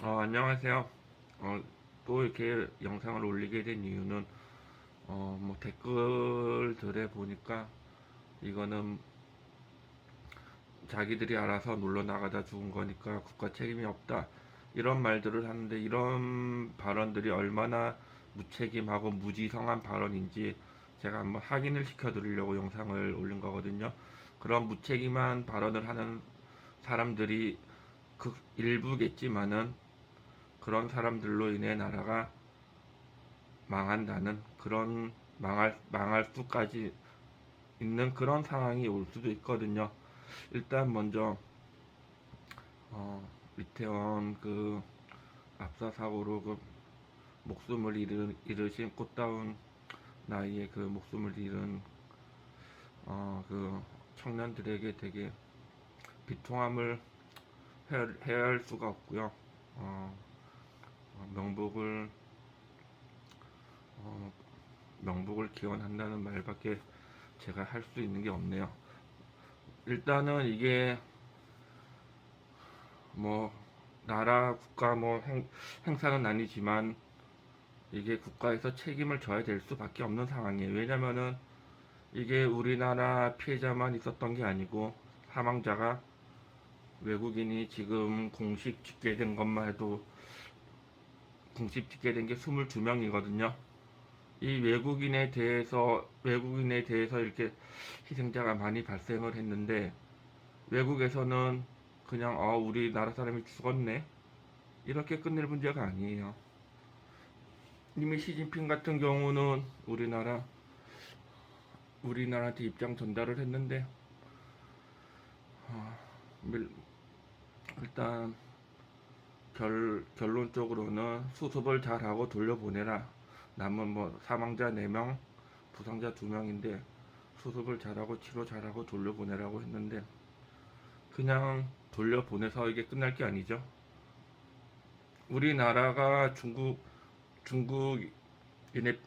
어, 안녕하세요. 어, 또 이렇게 영상을 올리게 된 이유는 어, 뭐 댓글들에 보니까 이거는 자기들이 알아서 놀러 나가다 죽은 거니까 국가 책임이 없다. 이런 말들을 하는데 이런 발언들이 얼마나 무책임하고 무지성한 발언인지 제가 한번 확인을 시켜드리려고 영상을 올린 거거든요. 그런 무책임한 발언을 하는 사람들이 그 일부겠지만은 그런 사람들로 인해 나라가 망한다는 그런 망할 망할 수까지 있는 그런 상황이 올 수도 있거든요. 일단 먼저 어, 이태원 그 압사 사고로 그 목숨을 잃은, 잃으신 꽃다운 나이에 그 목숨을 잃은 어, 그 청년들에게 되게 비통함을 할 수가 없고요. 어, 어, 명복을 어, 명복을 기원한다는 말밖에 제가 할 수 있는 게 없네요. 일단은 이게 뭐 나라 국가 뭐 행, 행사는 아니지만 이게 국가에서 책임을 져야 될 수밖에 없는 상황이에요. 왜냐면은 이게 우리나라 피해자만 있었던 게 아니고 사망자가 외국인이 지금 공식 집계된 것만 해도 공식 집계된 게 22명이거든요. 이 외국인에 대해서 외국인에 대해서 이렇게 희생자가 많이 발생을 했는데 외국에서는 그냥 어 우리나라 사람이 죽었네 이렇게 끝낼 문제가 아니에요. 이미 시진핑 같은 경우는 우리나라 우리나라한테 입장 전달을 했는데 어, 밀- 일단 결, 결론적으로는 수습을 잘하고 돌려보내라. 남은 뭐 사망자 4명, 부상자 2명인데 수습을 잘하고 치료 잘하고 돌려보내라고 했는데 그냥 돌려보내서 이게 끝날 게 아니죠. 우리나라가 중국 중국인의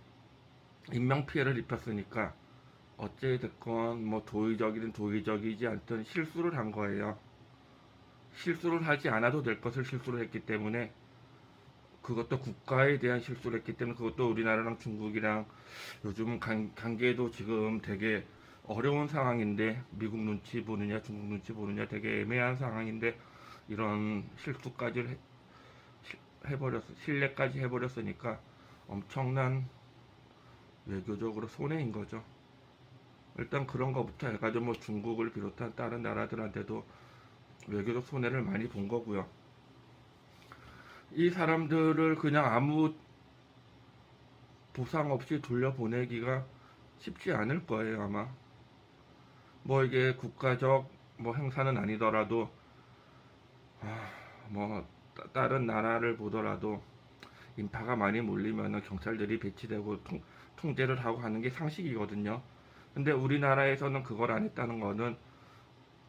인명 피해를 입혔으니까 어찌 됐건 뭐 도의적이든 도의적이지 않든 실수를 한 거예요. 실수를 하지 않아도 될 것을 실수를 했기 때문에 그것도 국가에 대한 실수를 했기 때문에 그것도 우리나라랑 중국이랑 요즘 관, 관계도 지금 되게 어려운 상황인데 미국 눈치 보느냐 중국 눈치 보느냐 되게 애매한 상황인데 이런 실수까지 해, 해버렸 신뢰까지 해버렸으니까 엄청난 외교적으로 손해인 거죠. 일단 그런 거부터 해가지고 뭐 중국을 비롯한 다른 나라들한테도 외교적 손해를 많이 본 거고요. 이 사람들을 그냥 아무 보상 없이 돌려보내기가 쉽지 않을 거예요, 아마. 뭐 이게 국가적 뭐 행사는 아니더라도 아, 뭐 따- 다른 나라를 보더라도 인파가 많이 몰리면은 경찰들이 배치되고 통, 통제를 하고 하는 게 상식이거든요. 근데 우리나라에서는 그걸 안 했다는 거는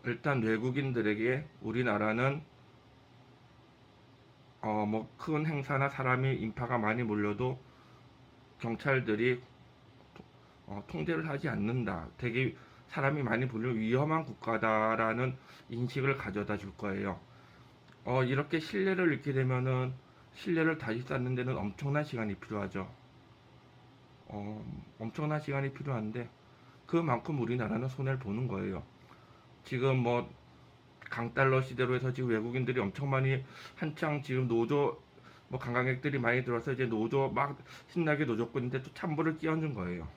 일단 외국인들에게 우리나라는 어 뭐 큰 행사나 사람이 인파가 많이 몰려도 경찰들이 토- 어, 통제를 하지 않는다. 되게 사람이 많이 몰려 위험한 국가다라는 인식을 가져다 줄 거예요. 어 이렇게 신뢰를 잃게 되면은 신뢰를 다시 쌓는 데는 엄청난 시간이 필요하죠. 어 엄청난 시간이 필요한데 그만큼 우리나라는 손해를 보는 거예요. 지금 뭐 강달러 시대로 해서 지금 외국인들이 엄청 많이 한창 지금 노조 뭐 관광객들이 많이 들어서 이제 노조 막 신나게 노조고 있는데 또 참부를 끼얹은 거예요.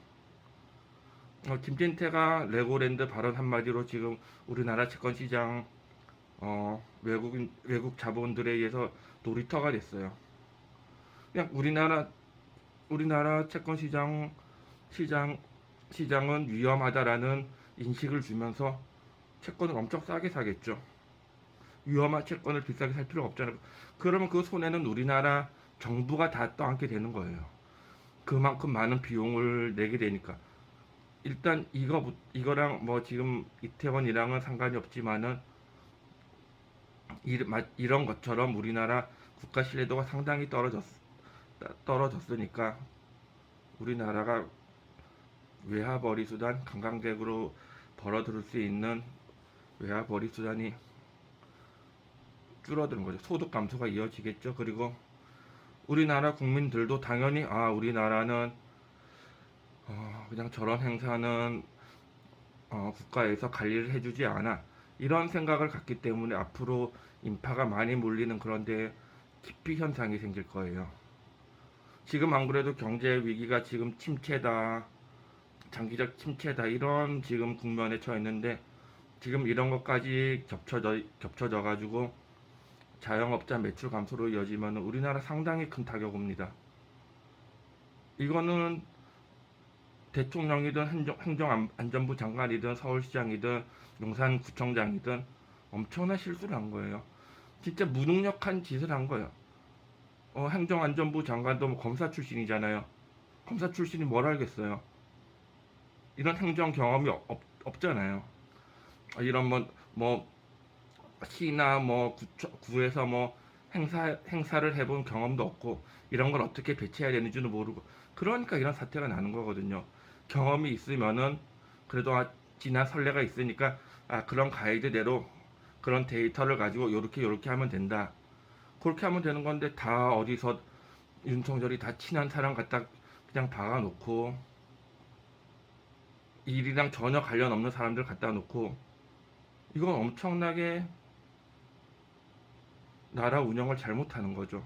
어, 김진태가 레고랜드 발언 한마디로 지금 우리나라 채권 시장 어, 외국인 외국 자본들에 의해서 놀이터가 됐어요. 그냥 우리나라 우리나라 채권 시장 시장 시장은 위험하다라는 인식을 주면서 채권을 엄청 싸게 사겠죠. 위험한 채권을 비싸게 살 필요가 없잖아요. 그러면 그 손해는 우리나라 정부가 다 떠안게 되는 거예요. 그만큼 많은 비용을 내게 되니까. 일단 이거 이거랑 뭐 지금 이태원이랑은 상관이 없지만은 이런 것처럼 우리나라 국가 신뢰도가 상당히 떨어졌 떨어졌으니까 우리나라가 외화벌이 수단 관광객으로 벌어들일 수 있는 외화벌이 수단이 줄어드는 거죠. 소득 감소가 이어지겠죠. 그리고 우리나라 국민들도 당연히 아 우리나라는 어, 그냥 저런 행사는 어, 국가에서 관리를 해주지 않아 이런 생각을 갖기 때문에 앞으로 인파가 많이 몰리는 그런데 기피 현상이 생길 거예요. 지금 안 그래도 경제 위기가 지금 침체다, 장기적 침체다 이런 지금 국면에 처해 있는데 지금 이런 것까지 겹쳐져 겹쳐져 가지고 자영업자 매출 감소로 이어지면 우리나라 상당히 큰 타격 옵니다. 이거는 대통령이든 행정, 행정안전부 장관이든 서울시장이든 용산구청장이든 엄청난 실수를 한 거예요. 진짜 무능력한 짓을 한 거예요. 어, 행정안전부 장관도 뭐 검사 출신이잖아요. 검사 출신이 뭘 알겠어요. 이런 행정 경험이 없, 없잖아요. 어, 이런 뭐, 뭐 시나 뭐 구청, 구에서 뭐 행사 행사를 해본 경험도 없고 이런 걸 어떻게 배치해야 되는지도 모르고 그러니까 이런 사태가 나는 거거든요. 경험이 있으면은 그래도 아, 지난 선례가 있으니까 아 그런 가이드대로 그런 데이터를 가지고 요렇게 요렇게 하면 된다. 그렇게 하면 되는 건데 다 어디서 윤석열이 다 친한 사람 갖다 그냥 박아놓고 일이랑 전혀 관련 없는 사람들 갖다 놓고 이건 엄청나게 나라 운영을 잘못하는 거죠.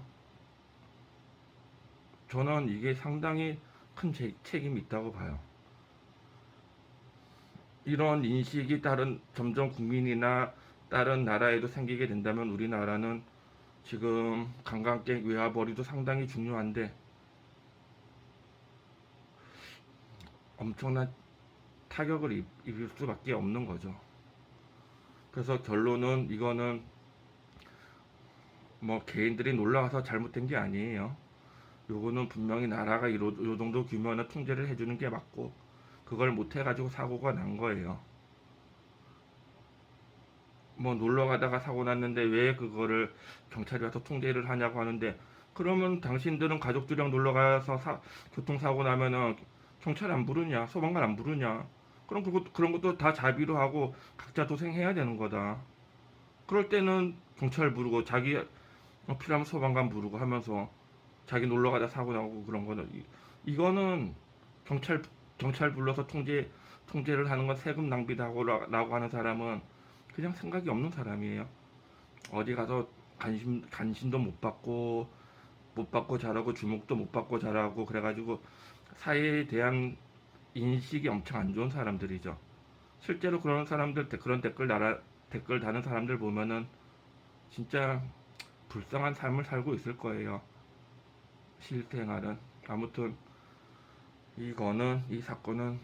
저는 이게 상당히 큰 제- 책임이 있다고 봐요. 이런 인식이 다른 점점 국민이나 다른 나라에도 생기게 된다면 우리나라는 지금 관광객 외화벌이도 상당히 중요한데 엄청난 타격을 입- 입을 수밖에 없는 거죠. 그래서 결론은 이거는 뭐 개인들이 놀러 가서 잘못된 게 아니에요. 요거는 분명히 나라가 이요 정도 규모는 통제를 해주는 게 맞고 그걸 못 해가지고 사고가 난 거예요. 뭐 놀러 가다가 사고 났는데 왜 그거를 경찰이 와서 통제를 하냐고 하는데 그러면 당신들은 가족들이랑 놀러 가서 사, 교통사고 나면은 경찰 안 부르냐 소방관 안 부르냐 그럼 그것 그런 것도 다 자비로 하고 각자 도생해야 되는 거다. 그럴 때는 경찰 부르고 자기 어, 필요하면 소방관 부르고 하면서 자기 놀러 가다 사고 나고 그런 거는 이, 이거는 경찰 경찰 불러서 통제 통제를 하는 건 세금 낭비다고 라고 하는 사람은 그냥 생각이 없는 사람이에요. 어디 가서 관심 관심도 못 받고 못 받고 자라고 주목도 못 받고 자라고 그래가지고 사회에 대한 인식이 엄청 안 좋은 사람들이죠. 실제로 그런 사람들 데- 그런 댓글 달아 댓글 다는 사람들 보면은 진짜 불쌍한 삶을 살고 있을 거예요. 실생활은 아무튼 이거는 이 사건은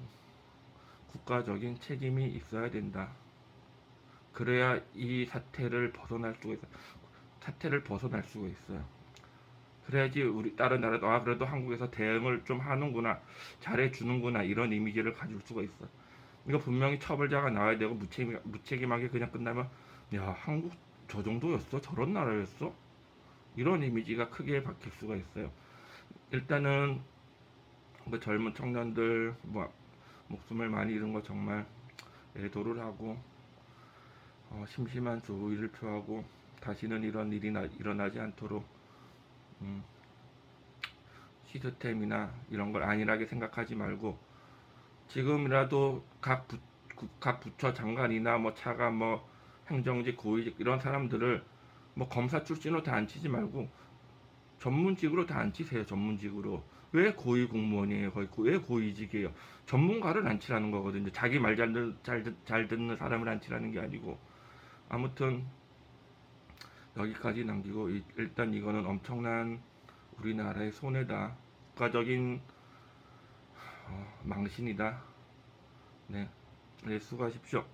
국가적인 책임이 있어야 된다. 그래야 이 사태를 벗어날 수가 있어. 사태를 벗어날 수가 있어요. 그래야지 우리 다른 나라도 아 그래도 한국에서 대응을 좀 하는구나 잘해 주는구나 이런 이미지를 가질 수가 있어. 이거 분명히 처벌자가 나와야 되고 무책임 무책임하게 그냥 끝나면 야 한국 저 정도였어 저런 나라였어 이런 이미지가 크게 박힐 수가 있어요. 일단은 그 젊은 청년들 뭐 목숨을 많이 잃은 거 정말 애도를 하고 어, 심심한 조의를 표하고 다시는 이런 일이 나, 일어나지 않도록 음, 시스템이나 이런 걸 안일하게 생각하지 말고 지금이라도 각, 부, 구- 각 부처 장관이나 뭐 차관 뭐 행정직 고위직 이런 사람들을 뭐 검사 출신으로 다 앉히지 말고 전문직으로 다 앉히세요 전문직으로. 왜 고위 공무원이에요 거의. 고- 왜 고위직이에요? 전문가를 앉히라는 거거든요. 자기 말 잘 잘, 잘 듣는 사람을 앉히라는 게 아니고. 아무튼 여기까지 남기고 이- 일단 이거는 엄청난 우리나라의 손해다. 국가적인 어, 망신이다. 네, 네 수고하십시오